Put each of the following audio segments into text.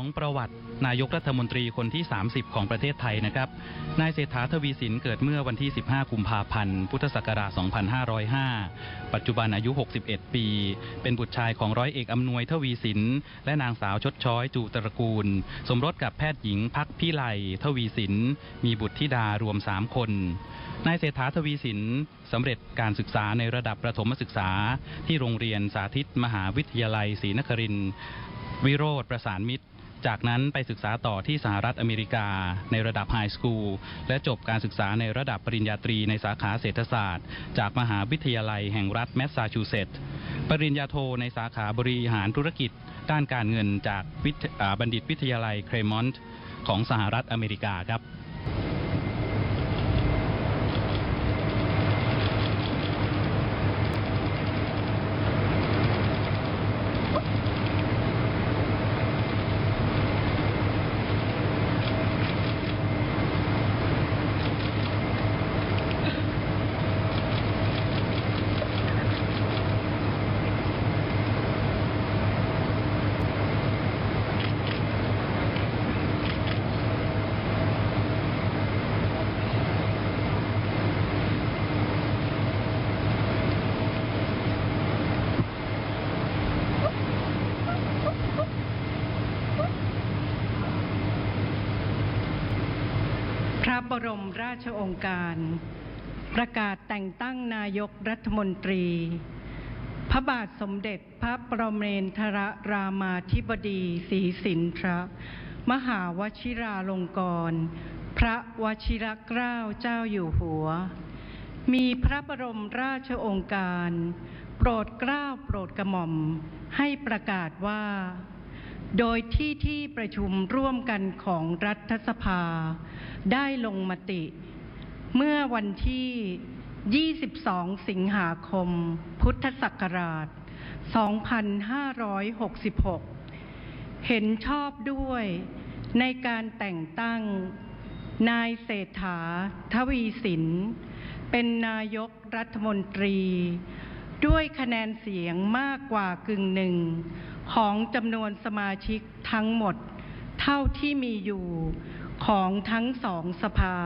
ของประวัตินายกรัฐมนตรีคนที่ 30 ของประเทศไทยนะครับ นายเศรษฐาทวีสินเกิดเมื่อวันที่ 15 กุมภาพันธ์ พุทธศักราช 2505 ปัจจุบันอายุ 61 ปี เป็นบุตรชายของร้อยเอกอำนวยทวีสิน และนางสาวชดช้อยจูตระกูล สมรสกับแพทย์หญิงพักพิไลทวีสิน มีบุตรธิดารวม 3 คน นายเศรษฐาทวีสินสำเร็จการศึกษาในระดับประถมศึกษา ที่โรงเรียนสาธิตมหาวิทยาลัยศรีนครินทร์วิโรธประสานมิตร จากนั้นไปศึกษาต่อที่สหรัฐอเมริกา ในระดับไฮสคูลและจบการศึกษาในระดับปริญญาตรีในสาขาเศรษฐศาสตร์ จากมหาวิทยาลัยแห่งรัฐแมสซาชูเซตส์ปริญญาโทในสาขาบริหารธุรกิจ ด้านการเงินจากบัณฑิตวิทยาลัยเครมอนต์ของสหรัฐอเมริกาครับ ระบรมราชองค์การ ประกาศแต่งตั้งนายกรัฐมนตรี พระบาทสมเด็จพระประเมนทรรามาธิบดีศรีสินทรมหาวชิราลงกรณพระวชิรเกล้าเจ้าอยู่หัว มีพระบรมราชองค์การ โปรดเกล้าโปรดกระหม่อม ให้ประกาศว่า โดยที่ที่ประชุมร่วมกันของรัฐสภา ได้ลงมติ เมื่อวันที่ 22 สิงหาคม พุทธศักราช 2566 เห็นชอบด้วยในการแต่งตั้งนายเศรษฐาทวีสิน เป็นนายกรัฐมนตรี ด้วยคะแนนเสียงมากกว่ากึ่งหนึ่ง ของจำนวนสมาชิกทั้งหมด เท่าที่มีอยู่ของทั้งสองสภา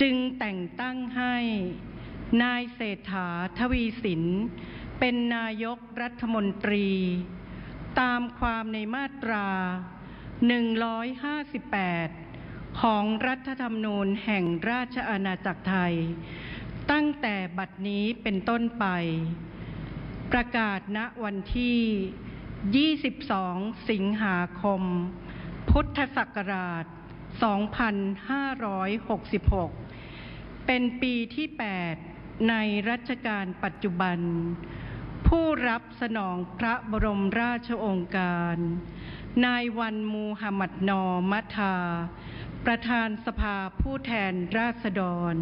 จึงแต่งตั้งให้ นายเศรษฐาทวีสิน เป็นนายกรัฐมนตรี ตามความในมาตรา 158 ของรัฐธรรมนูญแห่งราชอาณาจักรไทย ตั้งแต่บัดนี้เป็นต้นไป ประกาศณวันที่ 22 สิงหาคม พุทธศักราช 2566 เป็นปีที่ 8 ในรัชกาลปัจจุบัน ผู้รับสนองพระบรมราชโองการ นายวันมูฮัมหมัดนอมัทา ประธานสภาผู้แทนราษฎร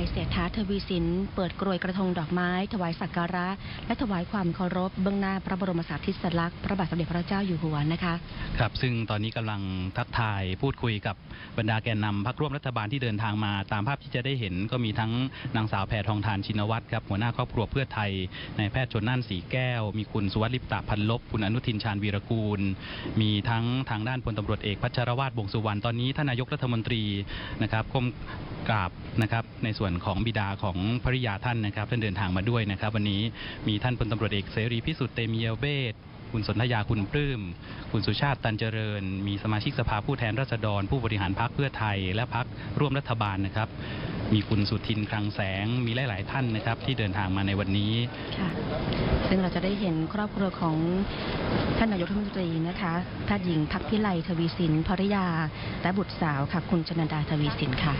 ยเศรษฐาทวีสิน เปิดกรวยกระทงดอกไม้ ถวายสักการะ และถวายความเคารพเบื้องหน้าพระบรมสารีริสลักษณ์พระบาทสมเด็จพระเจ้าอยู่หัวนะคะ ครับ ซึ่งตอนนี้กำลังทักทายพูดคุยกับบรรดาแกนนำพักร่วมรัฐบาลที่เดินทางมา ตามภาพที่จะได้เห็นก็มีทั้งนางสาวแพทองทานชินวัตรครับหัวหน้าครอบครัวเพื่อไทยนายแพทย์ชนน่านสีแก้ว มีคุณสุวัสดิ์ลิปตะพันลบคุณอนุทินชาญวีรกูล มีทั้งทางด้านพลตำรวจเอกพัชรวาทวงสุวรรณตอนนี้ท่านนายกรัฐมนตรีนะครับก้มกราบนะครับในส่วนนของบิดาของภริยาท่านนะครับท่านเดินทางมาด้วยนะครับ วันนี้มีท่านพลตำรวจเอกเสรีพิสุทธิ์เตมียเวทคุณสนธยาคุณปลื้ม คุณสุชาติตันเจริญ มีสมาชิกสภาผู้แทนราษฎร ผู้บริหารพรรคเพื่อไทย และพรรคร่วมรัฐบาลนะครับ มีคุณสุทินคลังแสง มีหลาย ๆ ท่านนะครับ ที่เดินทางมาในวันนี้ค่ะซึ่งเราจะได้เห็นครอบครัวของท่านนายกรัฐมนตรีนะคะท่านหญิงพักพิไลทวีสินภริยา และบุตรสาวค่ะ คุณชนันดาทวีสินค่ะ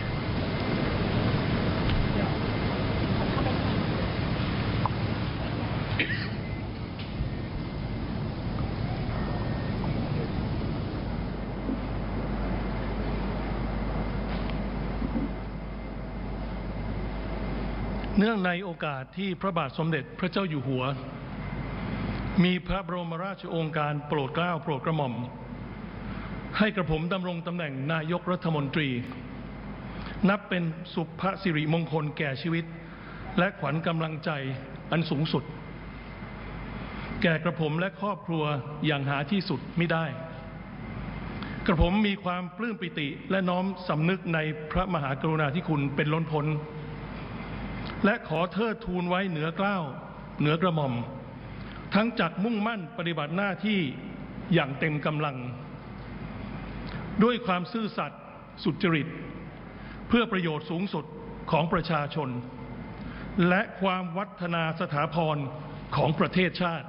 นื่องในโอกาสที่พระบาทสมเด็จพระเจ้าอยู่หัว มีพระบรมราชโองการโปรดเกล้าโปรดกระหม่อม ให้กระผมดำรงตำแหน่งนายกรัฐมนตรี นับเป็นสุภสิริมงคลแก่ชีวิต และขวัญกำลังใจอันสูงสุด แก่กระผมและครอบครัวอย่างหาที่สุดไม่ได้ กระผมมีความปลื้มปิติและน้อมสำนึกในพระมหากรุณาธิคุณเป็นล้นพ้น และขอเทิดทูนไว้เหนือเกล้าวเหนือกระหม่อม ทั้งจักมุ่งมั่นปฏิบัติหน้าที่อย่างเต็มกำลัง ด้วยความซื่อสัตย์สุจริต เพื่อประโยชน์สูงสุดของประชาชน และความวัฒนาสถาพรของประเทศชาติ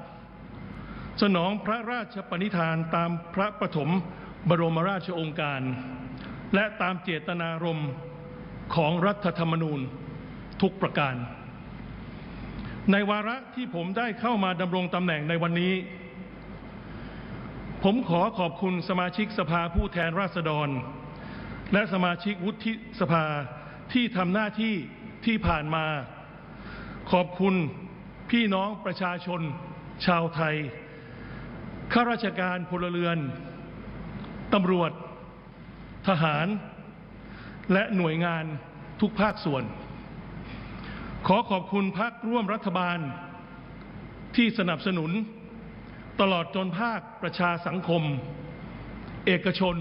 สนองพระราชปณิธานตามพระปฐมบรมราชโองการ และตามเจตนารมณ์ของรัฐธรรมนูญ ทุกประการ ในวาระที่ผมได้เข้ามาดำรงตำแหน่งในวันนี้ ผมขอขอบคุณสมาชิกสภาผู้แทนราษฎร และสมาชิกวุฒิสภาที่ทำหน้าที่ที่ผ่านมา ขอบคุณพี่น้องประชาชน ชาวไทยข้าราชการพลเรือนตำรวจ ทหาร และหน่วยงานทุกภาคส่วน ขอขอบคุณพักร่วมรัฐบาล ที่สนับสนุน ตลอดจนภาคประชาสังคม เอกชน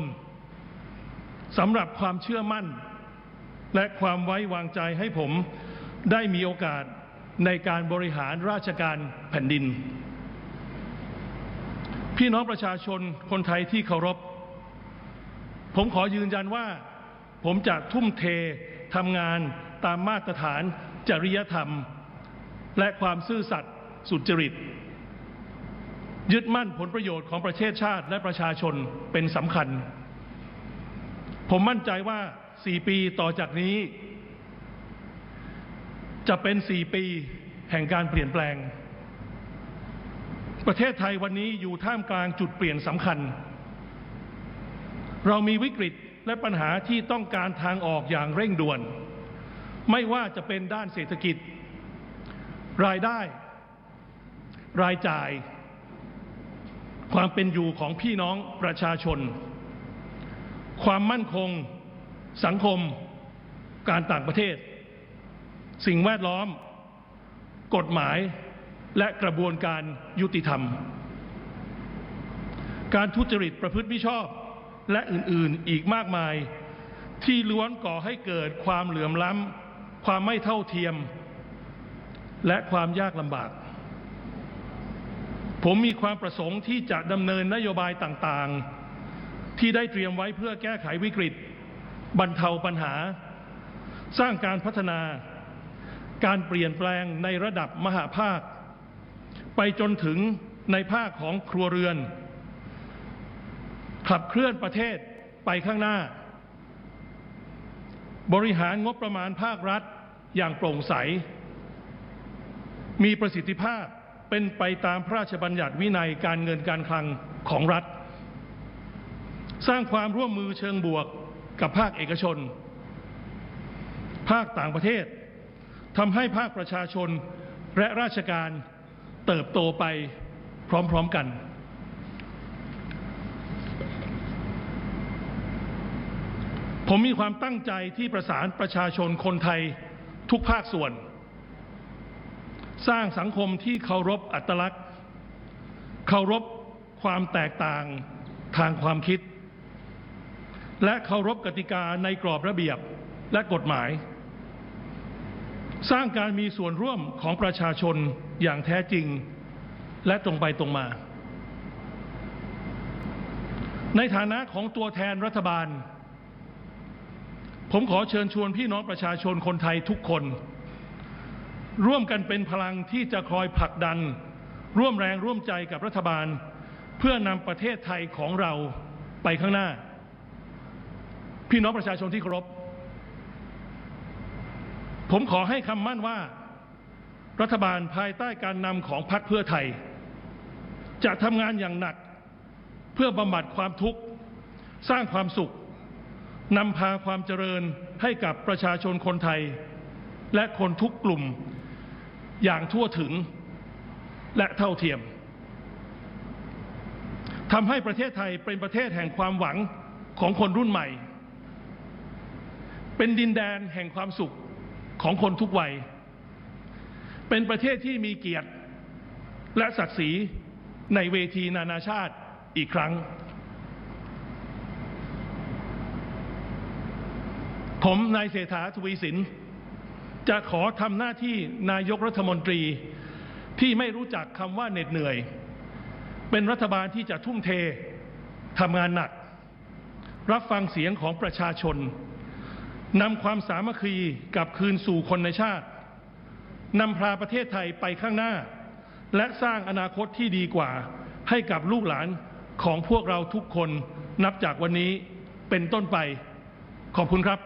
สำหรับความเชื่อมั่น และความไว้วางใจให้ผมได้มีโอกาสในการบริหารราชการแผ่นดิน พี่น้องประชาชนคนไทยที่เคารพ ผมขอยืนยันว่า ผมจะทุ่มเททำงานตามมาตรฐาน จริยธรรม และความซื่อสัตย์สุจริต ยึดมั่นผลประโยชน์ของประเทศชาติและประชาชนเป็นสำคัญ ผมมั่นใจว่า 4 ปีต่อจากนี้ จะเป็น 4 ปีแห่งการเปลี่ยนแปลง ประเทศไทยวันนี้อยู่ท่ามกลางจุดเปลี่ยนสำคัญ เรามีวิกฤตและปัญหาที่ต้องการทางออกอย่างเร่งด่วน ไม่ว่าจะเป็นด้านเศรษฐกิจ รายได้ รายจ่าย ความเป็นอยู่ของพี่น้องประชาชน ความมั่นคง สังคม การต่างประเทศ สิ่งแวดล้อม กฎหมายและกระบวนการยุติธรรม การทุจริตประพฤติมิชอบและอื่นๆอีกมากมายที่ล้วนก่อให้เกิดความเหลื่อมล้ำ ความไม่เท่าเทียม และความยากลำบาก ผมมีความประสงค์ที่จะดำเนินนโยบายต่างๆ ที่ได้เตรียมไว้เพื่อแก้ไขวิกฤต บรรเทาปัญหา สร้างการพัฒนา การเปลี่ยนแปลงในระดับมหาภาค ไปจนถึงในภาคของครัวเรือน ขับเคลื่อนประเทศไปข้างหน้า บริหารงบประมาณภาครัฐอย่างโปร่งใส มีประสิทธิภาพเป็นไปตามพระราชบัญญัติวินัยการเงินการคลังของรัฐ สร้างความร่วมมือเชิงบวกกับภาคเอกชน ภาคต่างประเทศทำให้ภาคประชาชนและราชการเติบโตไปพร้อมๆกัน ผมมีความตั้งใจที่ประสานประชาชนคนไทยทุกภาคส่วน สร้างสังคมที่เคารพอัตลักษณ์ เคารพความแตกต่างทางความคิด และเคารพกติกาในกรอบระเบียบและกฎหมาย สร้างการมีส่วนร่วมของประชาชนอย่างแท้จริง และตรงไปตรงมา ในฐานะของตัวแทนรัฐบาล ผมขอเชิญชวนพี่น้องประชาชนคนไทยทุกคน ร่วมกันเป็นพลังที่จะคอยผลักดัน ร่วมแรงร่วมใจกับรัฐบาล เพื่อนำประเทศไทยของเราไปข้างหน้า พี่น้องประชาชนที่เคารพผมขอให้คำมั่นว่า รัฐบาลภายใต้การนำของพรรคเพื่อไทย จะทำงานอย่างหนัก เพื่อบำบัดความทุกข์ สร้างความสุข นำพาความเจริญให้กับประชาชนคนไทย และคนทุกกลุ่มอย่างทั่วถึงและเท่าเทียมทำให้ประเทศไทยเป็นประเทศแห่งความหวังของคนรุ่นใหม่ เป็นดินแดนแห่งความสุขของคนทุกวัย เป็นประเทศที่มีเกียรติและศักดิ์ศรีในเวทีนานาชาติอีกครั้ง ผมนายเศรษฐาทวีสิน จะขอทำหน้าที่นายกรัฐมนตรีที่ไม่รู้จักคำว่าเหน็ดเหนื่อย เป็นรัฐบาลที่จะทุ่มเททำงานหนัก รับฟังเสียงของประชาชนนำความสามัคคีกลับคืนสู่คนในชาตินำพาประเทศไทยไปข้างหน้า และสร้างอนาคตที่ดีกว่า ให้กับลูกหลานของพวกเราทุกคนนับจากวันนี้เป็นต้นไป ขอบคุณครับ